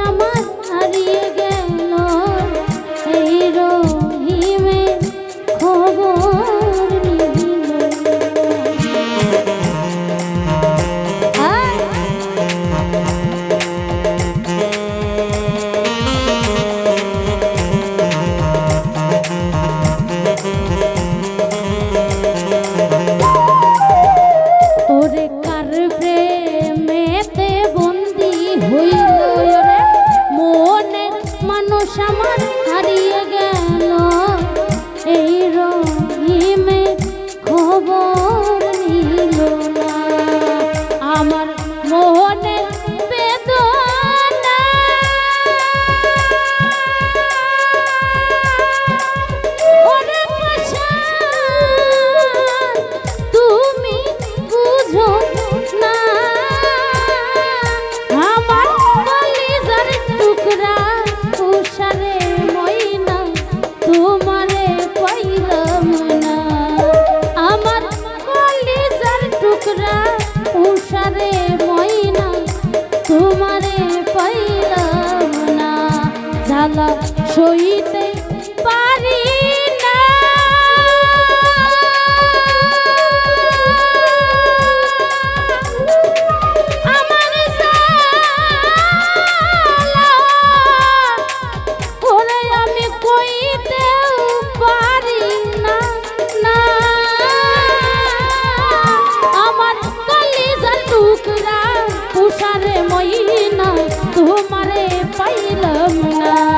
আমার হারিয়ে গেল পাইলাম না।